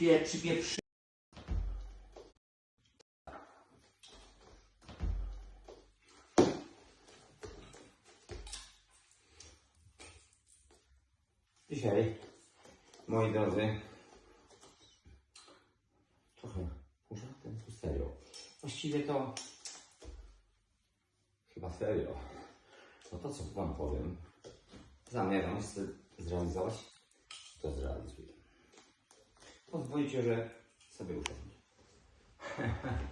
pie, przypieprzy... Dzisiaj, moi drodzy, trochę żartem, to serio. Właściwie to chyba serio. No to co Wam powiem, zamierzam zrealizować, to zrealizuję. Pozwolicie, że sobie usiądę.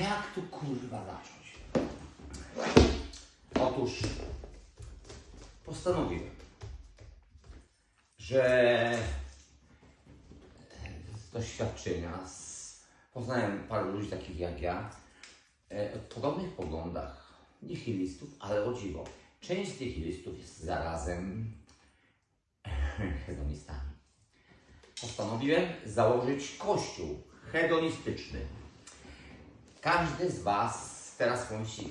Jak tu kurwa zacząć? Otóż postanowiłem, że z doświadczenia z, poznałem paru ludzi takich jak ja, e, o podobnych poglądach, nihilistów, ale o dziwo. Część z nihilistów jest zarazem hedonistami. Postanowiłem założyć kościół hedonistyczny. Każdy z Was teraz pomyśli,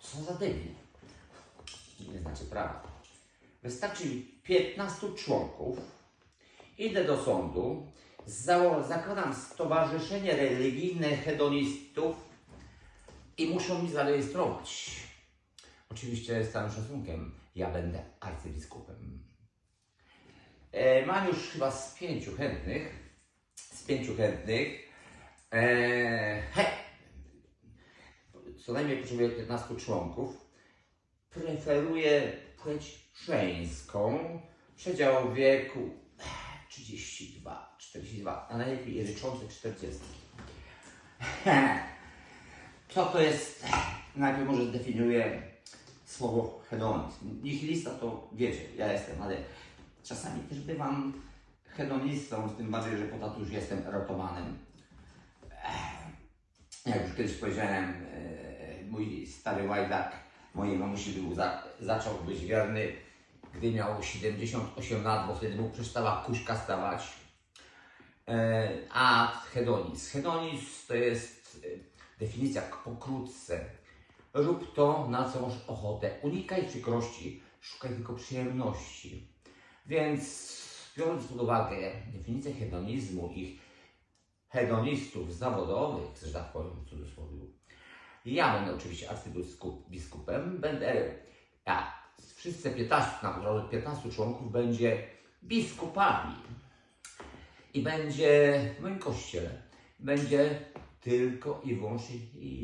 co za debil. Nie znacie prawa. Wystarczy mi 15 członków, idę do sądu, zakładam stowarzyszenie religijne hedonistów i muszą mi zarejestrować. Oczywiście z całym szacunkiem, ja będę arcybiskupem. E, mam już chyba z pięciu chętnych, z pięciu chętnych, e, he, co najmniej potrzebuję 15 członków. Preferuję płeć żeńską, przedział wieku 32, 42, a najlepiej ryczące 40. Co to jest? Najpierw może zdefiniuję słowo hedonizm. Nihilista to wiecie, ja jestem, ale czasami też bywam hedonistą, tym bardziej, że po tatu już jestem erotowanym. Jak już kiedyś powiedziałem, e, mój stary łajdak mojej mamusi był za, zaczął być wierny, gdy miał 78 lat, bo wtedy mu przestała kuśka stawać. E, a hedonizm. Hedonizm to jest e, definicja pokrótce. Rób to, na co masz ochotę. Unikaj przykrości, szukaj tylko przyjemności. Więc biorąc pod uwagę definicję hedonizmu i hedonistów zawodowych, że tak powiem w cudzysłowie, ja będę oczywiście arcybiskupem, będę, a wszyscy 15, naprawdę 15 członków będzie biskupami. I będzie w moim kościele, będzie tylko i wyłącznie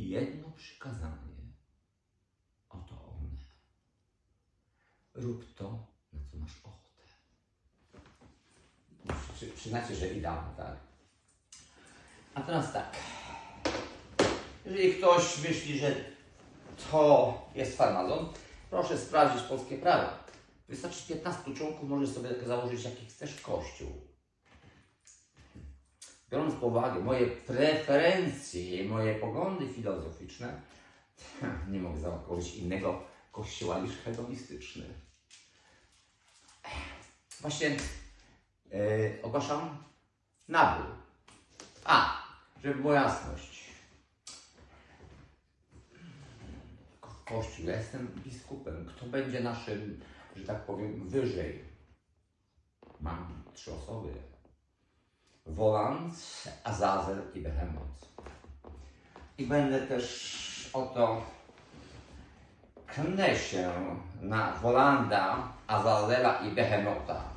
jedno przykazanie. Oto one. Rób to, na co masz ochotę. Przy, przyznacie, że idealnie, tak? A teraz tak. Jeżeli ktoś myśli, że to jest farmazon, proszę sprawdzić polskie prawo. Wystarczy 15 członków, możesz sobie założyć jaki chcesz kościół. Biorąc pod uwagę moje preferencje i moje poglądy filozoficzne, nie mogę założyć innego kościoła niż hedonistyczny. Właśnie yy, ogłaszam nabór. A, żeby była jasność. Ko- Kościół, ja jestem biskupem. Kto będzie naszym, że tak powiem, wyżej? Mam trzy osoby. Wolant, Azazel i Behemoth. I będę też oto knę się na Wolanda, Azazela i Behemota.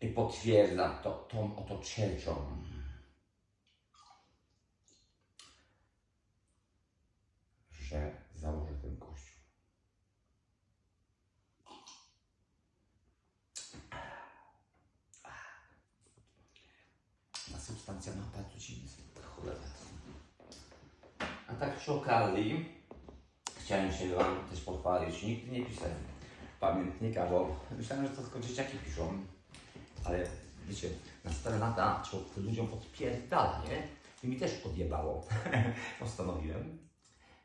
I potwierdza to tą oto cieczą. Że założę ten kościół. Ta substancja ma smak. Cholera. A tak przy okazji chciałem się Wam też pochwalić. Nigdy nie pisałem pamiętnika, bo myślałem, że to tylko dzieciaki piszą. Ale wiecie, na stare lata człowiek ludziom odpierdala, nie? I mi też odjebało. Postanowiłem,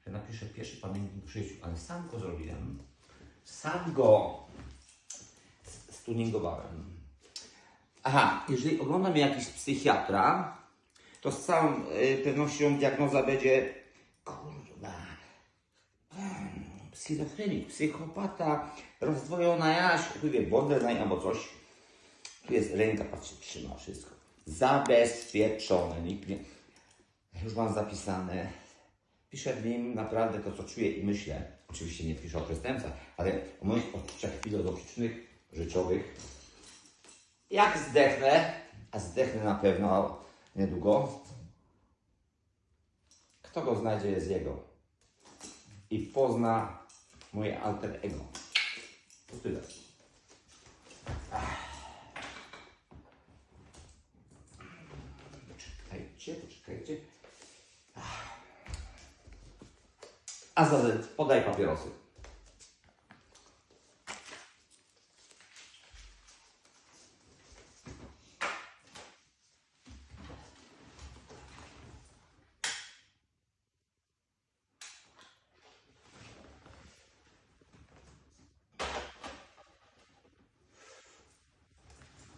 że napiszę pierwszy pamiętnik w życiu, ale sam go zrobiłem. Sam go stuningowałem. Aha, jeżeli ogląda mnie jakiś psychiatra, to z całą y, pewnością diagnoza będzie kurwa, schizofrenik, psychopata, rozdwojona jaś, tu wie, borderline albo coś. Tu jest ręka, patrzcie, trzyma wszystko. Zabezpieczone, nikt nie... Już mam zapisane. Piszę w nim naprawdę to, co czuję i myślę. Oczywiście nie piszę o przestępcach, ale o moich odczuciach filozoficznych, życiowych. Jak zdechnę, a zdechnę na pewno niedługo, kto go znajdzie jest jego. I pozna moje alter ego. To tyle. Poczekajcie, poczekajcie. A za podaj papierosy.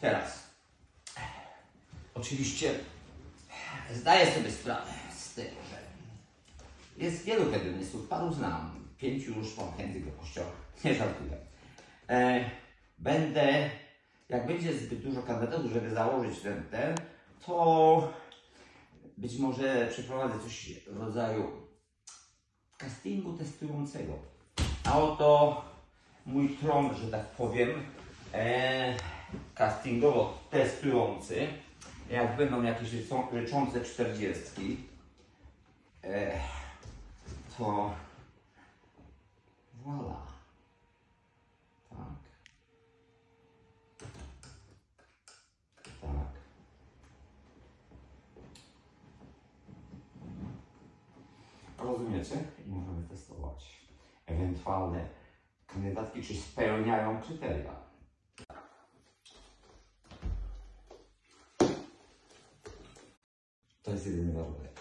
Teraz. Oczywiście zdaję sobie sprawę z tego, że jest wielu hedonistów, paru znam, pięciu już mam chętnych do kościoła, nie żartuję. E, będę, jak będzie zbyt dużo kandydatów, żeby założyć ten, ten, to być może przeprowadzę coś w rodzaju castingu testującego. A oto mój tron, że tak powiem, e, castingowo testujący. Jak będą jakieś ryczące czterdziestki, e, to voilà. Tak. Tak. Rozumiecie? I możemy testować ewentualne kandydatki, czy spełniają kryteria. To jest jedyny warunek.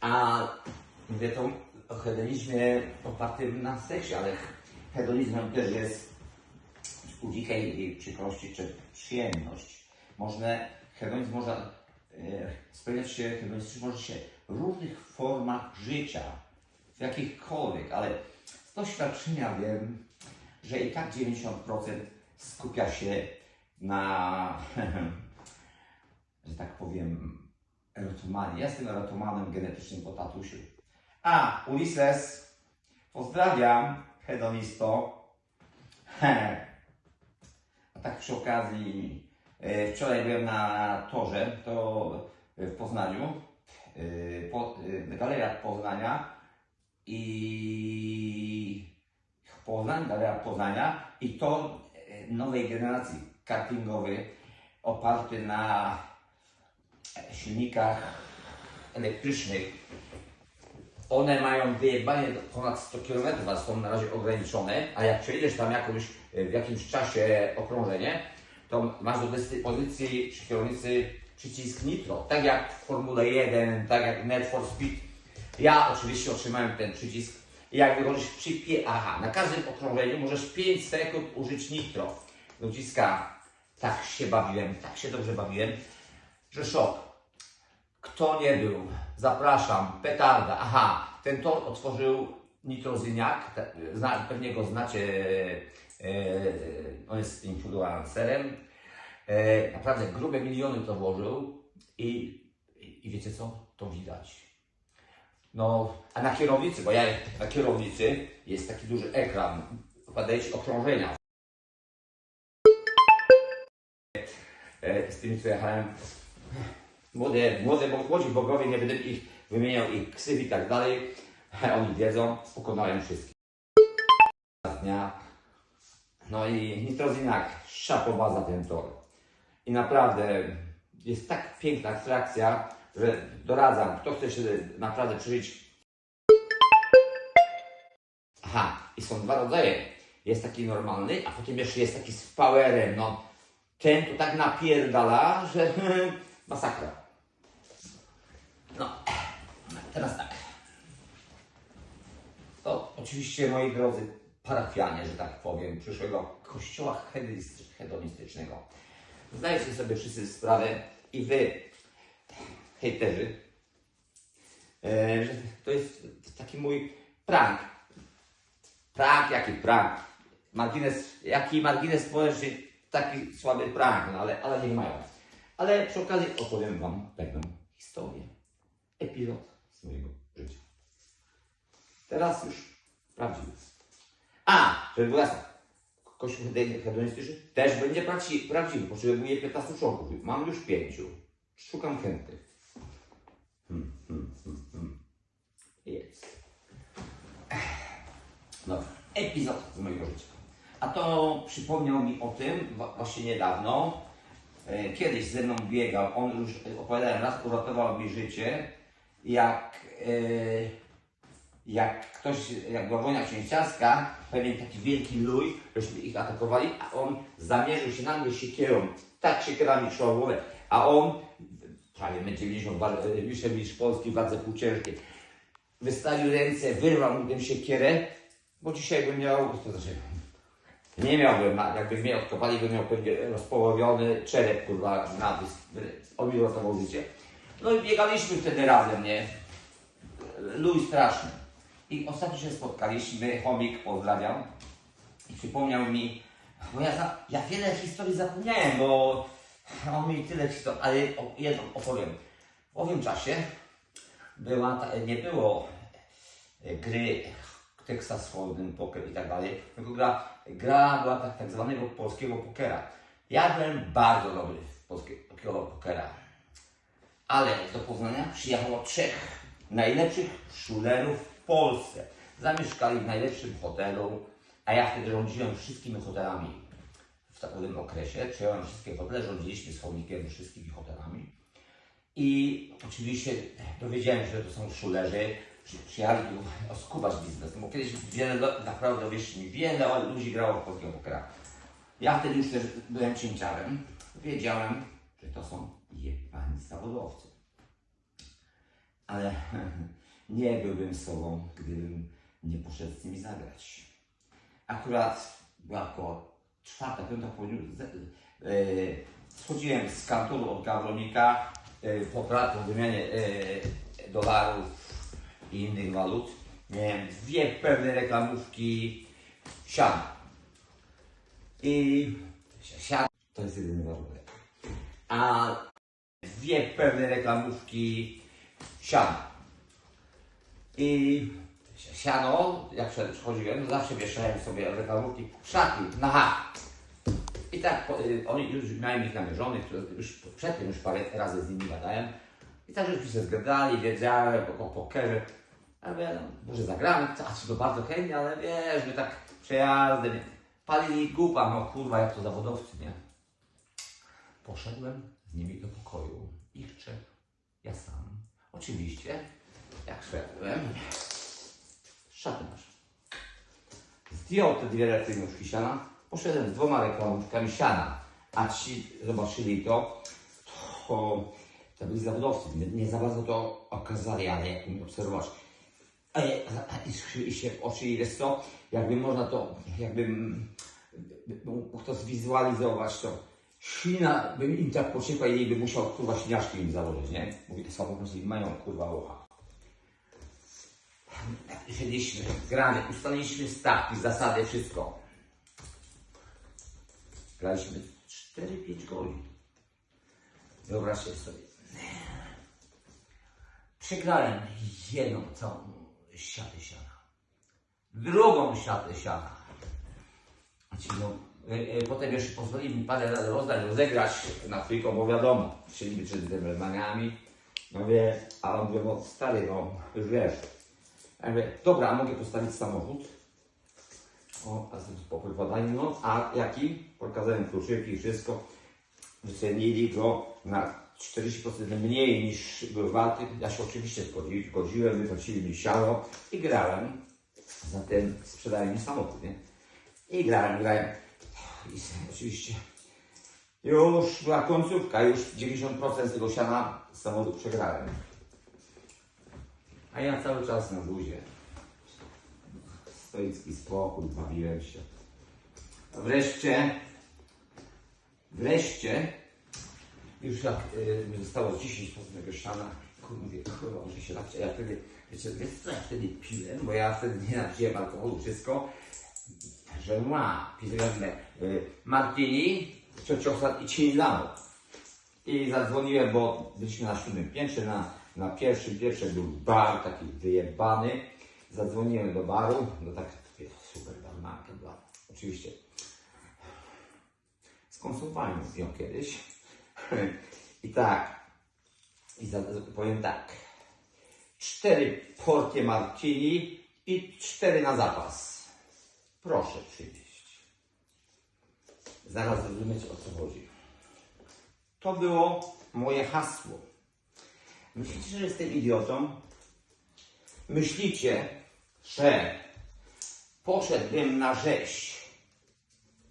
A mówię to o hedonizmie opartym na seksie, ale hedonizmem też jest u dzikiej przykrości czy przyjemność. Można, hedonizm może e, spełniać się, hedonistyczny może się różnych formach życia, w jakichkolwiek, ale z doświadczenia wiem, że i tak 90% skupia się na, że tak powiem, erotomanii. Ja jestem erotomanem genetycznym po tatusiu. A, Ulises, pozdrawiam, hedonisto. He. A tak przy okazji, e, wczoraj byłem na torze, to w Poznaniu, e, po, e, Galeria Poznania i Poznań, Galeria Poznania i to e, nowej generacji kartingowy oparty na silnikach elektrycznych. One mają wyjebanie ponad 100 km, a są na razie ograniczone, a jak przejdziesz tam w jakimś czasie okrążenie, to masz do dyspozycji przy kierownicy przycisk nitro, tak jak w Formule 1, tak jak Net for Speed. Ja oczywiście otrzymałem ten przycisk jak wychodzisz przy. Aha, na każdym okrążeniu możesz 5 sekund użyć nitro. Ludziska, tak się bawiłem, tak się dobrze bawiłem, że szok. Kto nie był, zapraszam, petarda. Aha, ten tor otworzył Nitrozyniak, pewnie go znacie, e, on jest influencerem. E, naprawdę grube miliony to włożył i, i, wiecie co, to widać. No, a na kierownicy, bo ja na kierownicy jest taki duży ekran, podajecie okrążenia. E, z tymi, co jechałem, młode, młode, młodzi bogowie, nie będę ich wymieniał ich ksyw i tak dalej. Oni wiedzą, pokonałem wszystkich. Dnia. No i Nitrozynak, szapoba za ten tor. I naprawdę jest tak piękna atrakcja, że doradzam, kto chce się naprawdę przeżyć. Aha, i są dwa rodzaje. Jest taki normalny, a potem jeszcze jest taki z powerem. No, ten to tak napierdala, że masakra. No, teraz tak. To oczywiście, moi drodzy parafianie, że tak powiem, przyszłego kościoła hedonistycz- hedonistycznego. Zdajecie sobie wszyscy sprawę i wy, hejterzy, e, że to jest taki mój prank. Prank, jaki prank? Margines, jaki margines społeczny, taki słaby prank, no ale, ale nie mają. Ale przy okazji opowiem Wam pewną historię. Epizod z mojego życia. Teraz już prawdziwy. A, żeby było jasne. Kościół hedonistyczny też będzie prawdziwy. Potrzebuję 15 członków. Mam już 5. Szukam chętnych. Hmm, hmm, hmm, hmm. Jest. Dobrze. Epizod z mojego życia. A to przypomniał mi o tym właśnie niedawno. E, Kiedyś ze mną biegał, on już opowiadałem raz, uratował mi życie, jak, e, jak ktoś, jak była wojna księciarska, pewien taki wielki luj, żeśmy ich atakowali, a on zamierzył się na mnie siekierą, tak siekierami szła głowę, a on, prawie będzie 90, wa- e, wyższy niż Polski, wadze półciężkiej, wystawił ręce, wyrwał mu tę siekierę, bo dzisiaj bym miał, to znaczy, nie miałbym, jakby mnie odkopali, bym miał pewnie rozpołowiony czerep, kurwa, na mi uratował życie. No i biegaliśmy wtedy razem, nie? Luj straszny. I ostatnio się spotkaliśmy, chomik pozdrawiam. I przypomniał mi, bo ja, za, ja wiele historii zapomniałem, bo on mi tyle historii, ale jedną opowiem. W owym czasie była, nie było e, gry Texas Hold'em, poker i tak dalej, tylko gra, gra była tak, tak zwanego polskiego pokera. Ja byłem bardzo dobry w polskiego pokera, ale do Poznania przyjechało trzech najlepszych szulerów Polsce. Zamieszkali w najlepszym hotelu, a ja wtedy rządziłem wszystkimi hotelami w takim okresie. Przejąłem wszystkie hotele, rządziliśmy z chomikiem wszystkimi hotelami. I oczywiście dowiedziałem się, że to są szulerzy, przy- przyjechali tu oskubać biznes, bo kiedyś wiele, naprawdę wiesz mi, wiele ludzi grało w polskiego pokera. Ja wtedy już też byłem księciarem, wiedziałem, że to są jebani zawodowcy. Ale nie byłbym sobą, gdybym nie poszedł z nimi zagrać. Akurat była około czwarta, piąta po południu. z- e, Schodziłem z kanturu od Gawronika e, po, po wymianie e, dolarów i innych walut. Miałem dwie pewne reklamówki siana. I siana to jest jedyny warunek. A dwie pewne reklamówki siana. I siano, jak przed- przychodziłem, to zawsze wieszałem sobie reklamówki szatni na hak. I tak po- y, oni już miałem ich namierzonych, już przedtem już parę razy z nimi gadałem. I tak żeśmy się zgadali, wiedziałem o, pokerze. A mówię, no, może zagramy, a to bardzo chętnie, ale wiesz, my tak przejazdem. Palili gupa, no kurwa, jak to zawodowcy, nie? Poszedłem z nimi do pokoju. Ich trzech, ja sam. Oczywiście, jak szedłem, szaty nasze. Zdjął te dwie reklamówki siana, poszedłem z dwoma reklamówkami siana, a ci zobaczyli to, to, to byli zawodowcy, nie, nie za bardzo to okazali, ale jak mi obserwować. Je- a- I skrzyli się w oczy i jest to, jakby można to, jakbym mógł to zwizualizować, to ślina by im tak pociekła i by musiał kurwa śniaczki im założyć, nie? Mówi, to są po prostu mają kurwa ucha. Siedliśmy, gramy, ustaliliśmy stawki, zasady, wszystko. Graliśmy 4-5 godzin. Wyobraźcie sobie. Przegrałem jedną całą siatę siana. Drugą siatę siana. E, e, potem jeszcze pozwolili mi parę razy rozdać, rozegrać na trójką, bo wiadomo, chcieliby przed dżentelmenami. No wie, a on mówi, no stary, no już wiesz. Ja mówię, dobra, a mogę postawić samochód? O, a spokój podali, no, a jaki? Pokazałem kluczyki i wszystko. Wycenili go na 40% mniej niż był warty. Ja się oczywiście zgodzi- zgodziłem, wypłacili mi siano i grałem. Zatem sprzedałem mi samochód, nie? I grałem, grałem. I oczywiście już była końcówka, już 90% tego siana z samochodu przegrałem. A ja cały czas na luzie. Stoicki spokój, bawiłem się. A wreszcie, wreszcie, już jak y, zostało 10% tego ściana, kurde, mówię, kurwa, muszę się napić. A ja wtedy, wiecie, wiecie co ja wtedy piłem, bo ja wtedy nie napiłem alkoholu, wszystko, że ma, piłem y, martini, ciociosad i cinilano. I zadzwoniłem, bo byliśmy na siódmym piętrze, na, na pierwszym piętrze był bar taki wyjebany. Zadzwoniłem do baru, no tak super barmanka była. Oczywiście skonsumowałem ją kiedyś. I tak, i za, powiem tak, cztery porcje martini i cztery na zapas. Proszę przywieźć. Zaraz zrozumiecie o co chodzi. To było moje hasło. Myślicie, że jestem idiotą? Myślicie, że poszedłbym na rzeź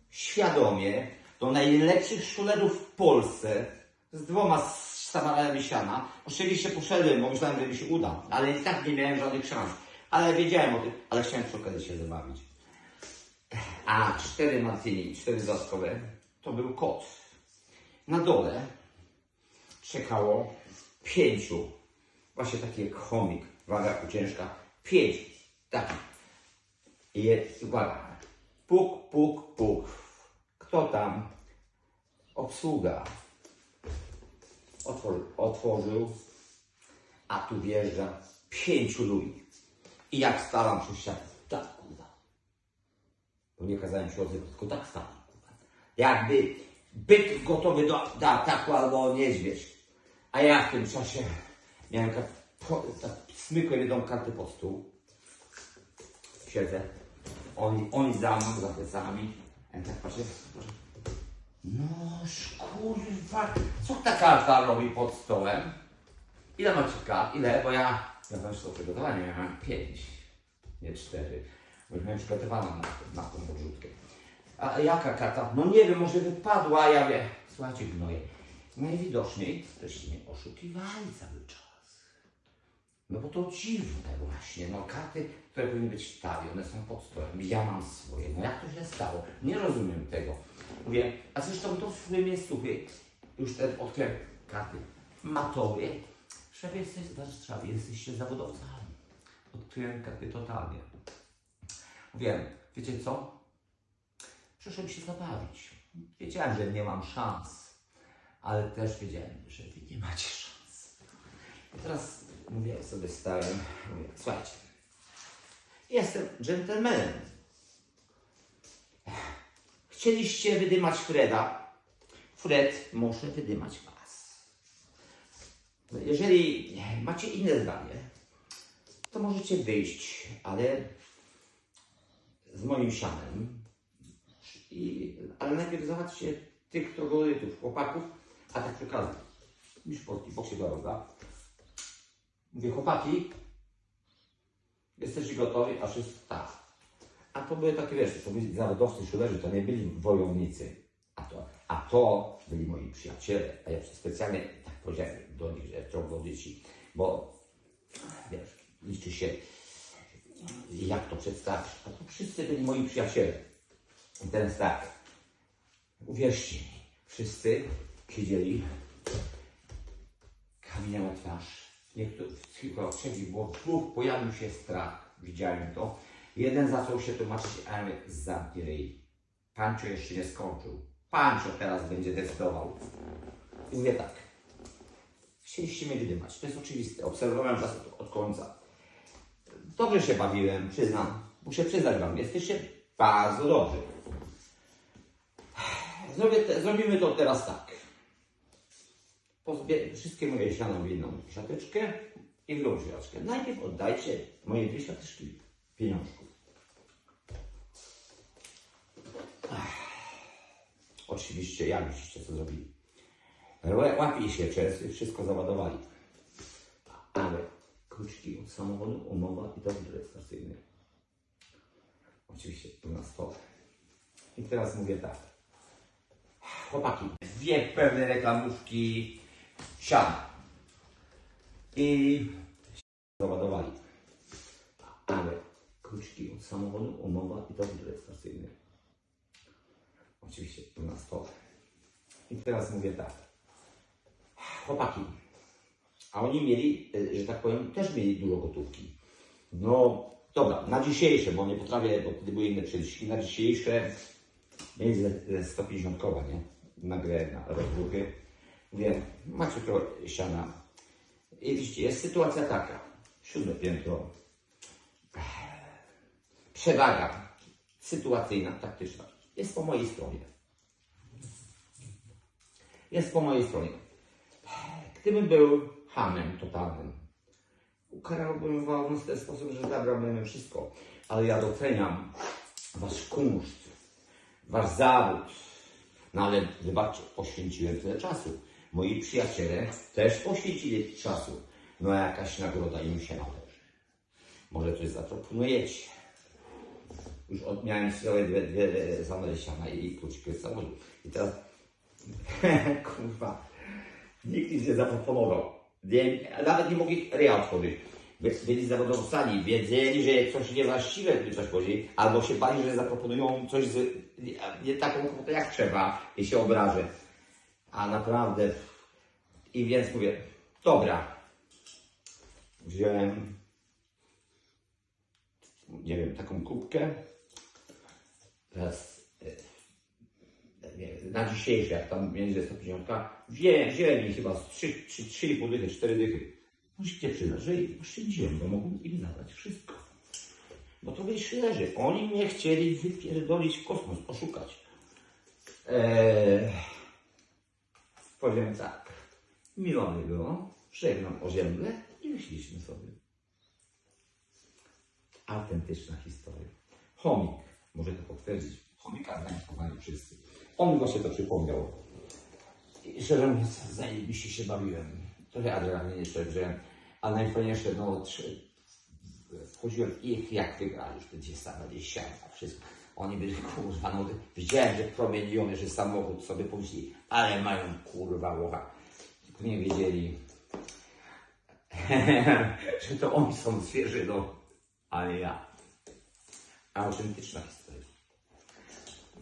świadomie do najlepszych szulerów w Polsce z dwoma stawami siana. Oczywiście poszedłem, bo myślałem, że mi się uda, ale i tak nie miałem żadnych szans. Ale wiedziałem o tym, ale chciałem przy okazji się zabawić. A cztery martini, cztery dodatkowe, to był kot. Na dole czekało pięciu, właśnie taki jak chomik, waga ciężka, pięć takich. I jest, uwaga, puk, puk, puk. Kto tam? Obsługa. Otwor, otworzył, a tu wjeżdża pięciu ludzi. I jak stałam przy ścianie, tak kurwa. Bo nie kazałem się odzywać, tylko tak kurwa. Jakby byt gotowy do, do ataku albo niedźwiedź. A ja w tym czasie miałem tak, tak smykłem jedną kartę pod stół. Siedzę. Oni, oni za mną, za plecami. A ja tak patrzę. No kurwa, co ta karta robi pod stołem? Ile macie kart? Ile? Bo ja, ja zresztą przygotowanie miałem pięć, nie cztery. Bo już miałem przygotowaną na, na tą podrzutkę. A jaka karta? No nie wiem, może wypadła, ja wiem. Słuchajcie, gnoje. Najwidoczniej żeście mnie oszukiwali cały czas. No bo to dziwne właśnie, no karty, które powinny być w talii, one są pod stołem, ja mam swoje, no jak to się stało? Nie rozumiem tego. Mówię, a zresztą to w swoim miejscu, już ten odkryłem karty matowe, szefie jesteś Warszawie, jesteście zawodowcami. Odkryłem karty totalnie. Wiem, wiecie co? Przyszedłem się zabawić. Wiedziałem, że nie mam szans, ale też wiedziałem, że wy nie macie szans. I teraz mówię sobie stałem, mówię, słuchajcie, jestem dżentelmenem. Chcieliście wydymać Freda. Fred może wydymać was. Jeżeli macie inne zdanie, to możecie wyjść, ale z moim sianem. I, ale najpierw zobaczcie tych trogorytów, chłopaków, a tak przy okazji, już po boksie do roga. Mówię, chłopaki, jesteście gotowi? A wszyscy tak. A to były takie, wiesz, to byli zawodowcy szulerzy, to nie byli wojownicy. A to, a to byli moi przyjaciele. A ja specjalnie tak powiedziałem do nich, że troglodyci, bo wiesz, liczy się jak to przedstawisz. A to wszyscy byli moi przyjaciele. I teraz tak, uwierzcie mi, wszyscy siedzieli, kamienia na twarz. Niektórych, chyba trzech było dwóch, pojawił się strach, widziałem to. Jeden zaczął się tłumaczyć, a ja mówię, zamknij ryj. Pancio jeszcze nie skończył. Pancio teraz będzie decydował. I mówię tak, chcieliście mnie wydymać, to jest oczywiste, obserwowałem was od, od końca. Dobrze się bawiłem, przyznam. Muszę przyznać wam, jesteście bardzo dobrzy. Zrobię te, zrobimy to teraz tak. Pozbie, wszystkie moje siano w jedną siateczkę i w drugą siateczkę. Najpierw oddajcie moje dwie siateczki pieniążków. Ach. Oczywiście, jak myślicie, co zrobili? Łapie się często, wszystko załadowali. Ale kluczyki od samochodu, umowa i dowód rejestracyjny. Oczywiście na stole. I teraz mówię tak. Chłopaki, dwie pewne reklamówki siana. I załadowali. Ale kluczyki od samochodu, umowa i dowód rejestracyjny. Oczywiście tu na stole. I teraz mówię tak. Chłopaki, A oni mieli, e, że tak powiem, też mieli dużo gotówki. No dobra, na dzisiejsze, bo nie potrafię, bo wtedy były inne przeliczki, na dzisiejsze mieli ze 150 koła, nie? Na grę, na rozruchy. Mówię, macie trochę siana. I widzicie, jest sytuacja taka. Siódme piętro. Przewaga sytuacyjna, taktyczna jest po mojej stronie. Jest po mojej stronie. Gdybym był hamem totalnym, ukarałbym was w ten sposób, że zabrałbym wszystko. Ale ja doceniam wasz kunszt, wasz zawód. No ale wybaczcie, poświęciłem tyle czasu. Moi przyjaciele też poświęcili czasu. No jakaś nagroda im się należy. Może coś zaproponujecie. Już od, miałem całe dwie, dwie zamery siana i kluczyki od samochodu. I teraz, kurwa, nikt nic nie zaproponował. Nie, nawet nie mogli rea otworzyć. By- Byli zawodowcami, wiedzieli, że coś niewłaściwe by coś powiedzieli, albo się bali, że zaproponują coś z, nie, nie taką kwotę jak trzeba i się obrażę. A naprawdę, i więc mówię, dobra, wziąłem, nie wiem, taką kubkę, teraz e, na dzisiejsze, jak tam będzie 150, wziąłem, wziąłem mi chyba z 3, 3, 3,5 dychy, 4 dychy. Musicie przyznać, że oszczędziłem, bo mogłem im zabrać wszystko. Bo to wyjść leży. Oni mnie chcieli wypierdolić w kosmos, oszukać. Eee, powiem tak. Miło mi było, ozięble i wyszliśmy sobie. Autentyczna historia. Chomik może to potwierdzić. Chomika znają poznali wszyscy. On właśnie to przypomniał. I szczerze mówiąc, zajebiście się bawiłem. Trochę adrenaliny jeszcze wziąłem, a najfajniejsze, no, wchodziłem ich, jak wygrali, już te dwie same, dziesiątka, wszystko. Oni byli, kurwa, no, widziałem, że promieniony, że samochód sobie pomyśleli, ale mają, kurwa, łocha. Nie wiedzieli, że to oni są zwierzyną, a nie ja. Autentyczna historia.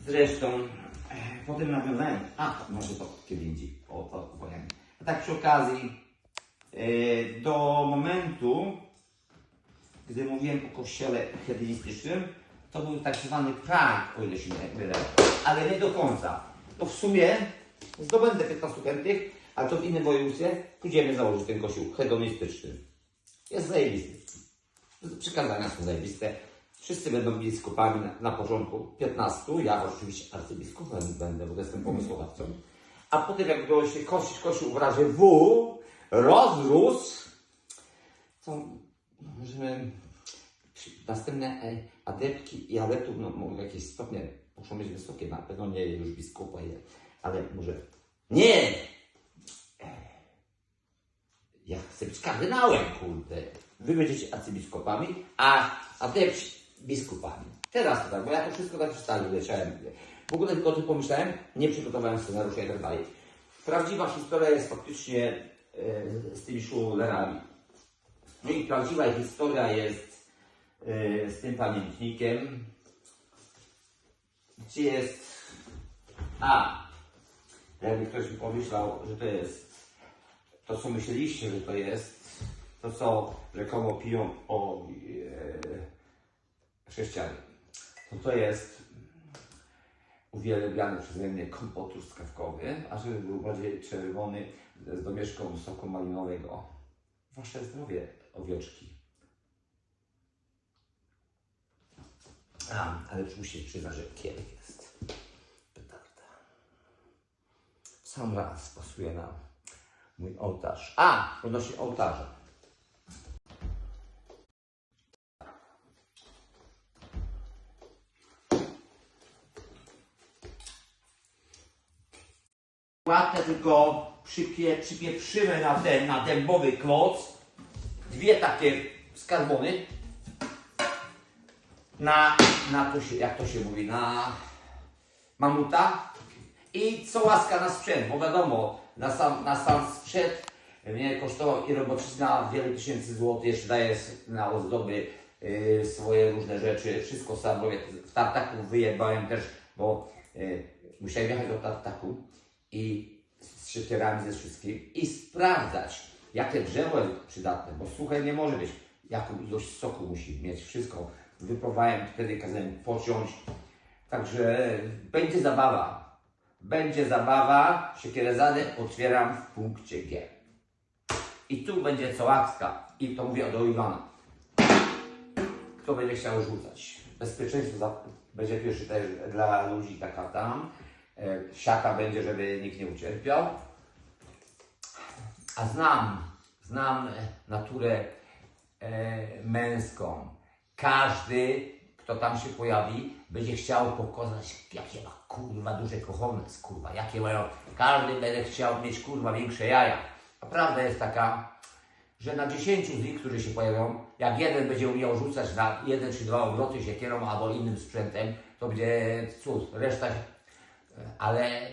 Zresztą, e, potem nawiązałem, a, może to kiedy indziej, o to opowiem. A tak przy okazji, e, do momentu, gdy mówiłem o kościele hedonistycznym, to był tak zwany prank, o ile się mylę, ale nie do końca. Bo w sumie zdobędę 15 chętnych, ale to w innym województwie pójdziemy założyć ten kościół hedonistyczny. Jest zajebisty. Przykazania są zajebiste. Wszyscy będą biskupami na, na początku, 15. Ja oczywiście arcybiskupem będę, bo jestem pomysłodawcą. A potem jak było się kościć kościół w razie W rozrósł, to możemy przy- następne e, adeptki i adeptów, no mogą jakieś stopnie, muszą być wysokie, na pewno nie już biskupa, ale może nie! Ja chcę być kardynałem, kurde. Wy będziecie arcybiskupami, a adepci biskupami. Teraz to tak, bo ja to wszystko tak przeczytałem, leciałem. W ogóle tylko o tym pomyślałem, nie przygotowałem scenariusza i tak dalej. Prawdziwa historia jest faktycznie e, z tymi szulerami. No i prawdziwa historia jest e, z tym pamiętnikiem, gdzie jest... A, jakby ktoś pomyślał, że to jest to, co myśleliście, że to jest, to co rzekomo piją o e, chrześcijanie, to to jest uwielbiany przeze mnie kompot truskawkowy, a żeby był bardziej czerwony z domieszką soku malinowego. Wasze zdrowie, owieczki. A, ale muszę przyznać, że kielich jest petarda. W Sam raz pasuje na mój ołtarz. A, odnośnie ołtarza. Łatę tylko przypie, przypieprzymy na ten, na dębowy kloc. Dwie takie skarbony. Na, na to się, jak to się mówi, na mamuta. I co łaska na sprzęt, bo wiadomo, na sam, na sam sprzęt mnie kosztował i robocizna wiele tysięcy złotych, jeszcze daję na ozdoby y, swoje różne rzeczy, wszystko sam robię. W tartaku wyjebałem też, bo y, musiałem jechać do tartaku i z szykierami ze wszystkim i sprawdzać, jakie drzewo jest przydatne, bo suche nie może być. Jaką ilość soku musi mieć, wszystko. Wypróbowałem, wtedy kazałem pociąć. Także będzie zabawa. Będzie zabawa. Siekierezady otwieram w punkcie G. I tu będzie cołacka. I to mówię do Iwana. Kto będzie chciał rzucać? Bezpieczeństwo za, będzie pierwszy też dla ludzi taka tam. E, siaka będzie, żeby nikt nie ucierpiał. A znam, znam naturę e, męską. Każdy, kto tam się pojawi, będzie chciał pokazać, jakie ma kurwa duże kochones, kurwa, jakie mają. Każdy będzie chciał mieć kurwa większe jaja. A prawda jest taka, że na 10 z nich, którzy się pojawią, jak jeden będzie umiał rzucać na jeden czy dwa obroty siekierą albo innym sprzętem, to będzie cud. Reszta, ale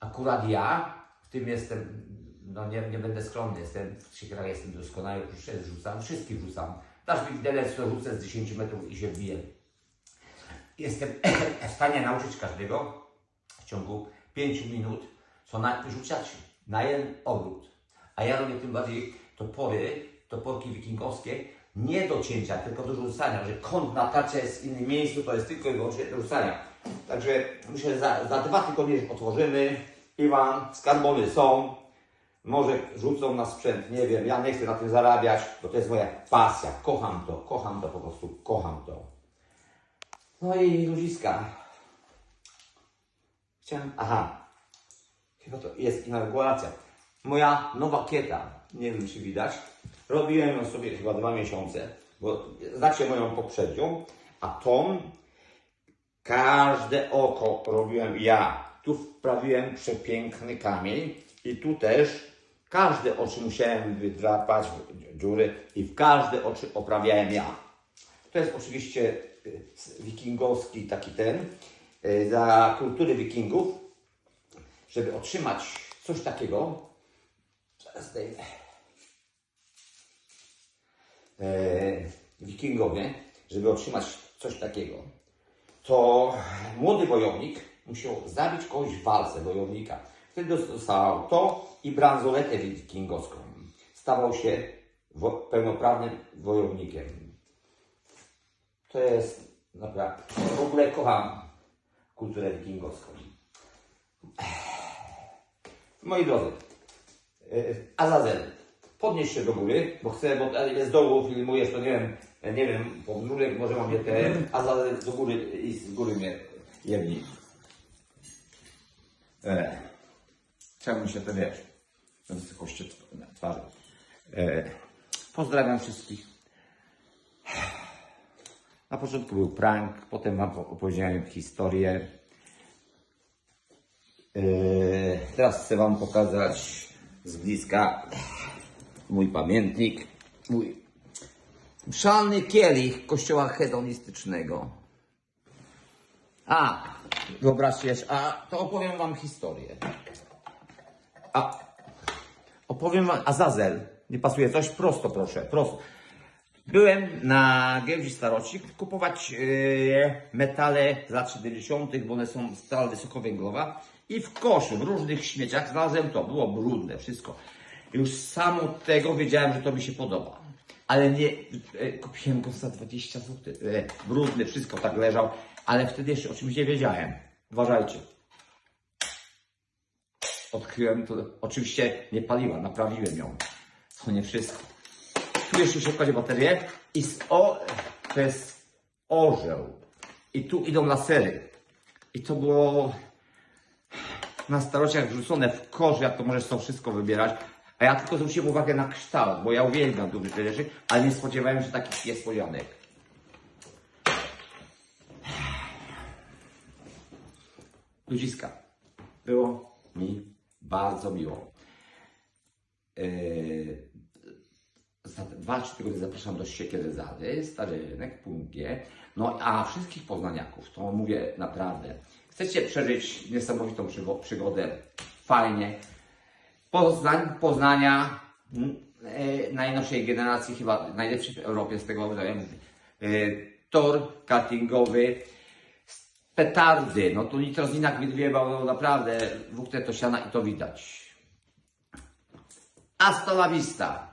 akurat ja w tym jestem, no nie, nie będę skromny, jestem, w siekierach jestem doskonały, rzucam, wszystkich rzucam. Dasz mi widelec, to rzucę z 10 metrów i się wbiję. Jestem w stanie nauczyć każdego w ciągu 5 minut, co na, na jeden obrót. A ja robię tym bardziej topory, toporki wikingowskie, nie do cięcia, tylko do rzucania, że kąt na tarczy jest w innym miejscu, to jest tylko i wyłącznie do rzucania. Także myślę, że za, za dwa tygodnie otworzymy. Iwan, skarbony są. Może rzucą na sprzęt, nie wiem, ja nie chcę na tym zarabiać, bo to jest moja pasja. Kocham to, kocham to po prostu, kocham to. No i ludziska. Chciałem, aha, chyba to jest inauguracja. Moja nowa kieta, nie wiem czy widać, robiłem ją sobie chyba dwa miesiące, bo znacie moją poprzednią, a tą każde oko robiłem ja. Tu wprawiłem przepiękny kamień i tu też każde oczy musiałem wydrapać, dziury i w każde oczy oprawiałem ja. To jest oczywiście y, wikingowski taki ten, y, dla kultury wikingów, żeby otrzymać coś takiego, zaraz zdejmę, e, wikingowie, żeby otrzymać coś takiego, to młody wojownik musiał zabić kogoś w walce wojownika. Wtedy dostał to i bransoletę wikingowską. Stawał się wo- pełnoprawnym wojownikiem. To jest naprawdę. W ogóle kocham kulturę wikingowską. Moi drodzy, e, Azazel, podnieś się do góry, bo chcę, bo z dołu filmujesz, to nie wiem, nie wiem, po brzuszek może mam te, Azazel do góry i z góry mnie jemni. E, chciałbym się w wysokości tw- twarzy. E, pozdrawiam wszystkich. Na początku był prank, potem Wam opowiedziałem historię. Yy, teraz chcę Wam pokazać z bliska mój pamiętnik, mój szalny kielich kościoła hedonistycznego. A, wyobraźcie a to opowiem Wam historię. A, opowiem Wam, Azazel, nie pasuje coś? Prosto proszę, prosto. Byłem na giełdzie starocik kupować yy, metale z lat 70., bo one są stal wysokowęglowa i w koszu, w różnych śmieciach znalazłem to. Było brudne, wszystko. Już samo tego wiedziałem, że to mi się podoba. Ale nie, e, kupiłem go za 20 zł. E, brudny, wszystko tak leżał, ale wtedy jeszcze o czymś nie wiedziałem. Uważajcie. Odkryłem to, oczywiście nie paliła, naprawiłem ją. To nie wszystko. Tu jeszcze się kładzie baterię i z o, to jest orzeł. I tu idą lasery. I to było na starociach wrzucone w kosz, jak to możesz to wszystko wybierać. A ja tylko zwróciłem uwagę na kształt, bo ja uwielbiam duże rzeczy, ale nie spodziewałem się takich niespodzianek. Ludziska, było mi bardzo miło. Yy, za dwa, trzy tygodnie zapraszam do Siekierezady, Stary Rynek, punkt G. No a wszystkich poznaniaków, to mówię naprawdę, chcecie przeżyć niesamowitą przygo- przygodę, fajnie. Poznań, Poznania, e, najnowszej generacji, chyba najlepszy w Europie z tego wydaje e, tor kartingowy, petardy, no to nitrozinak wydwiewał, no naprawdę, wódkę to siana i to widać. Hasta!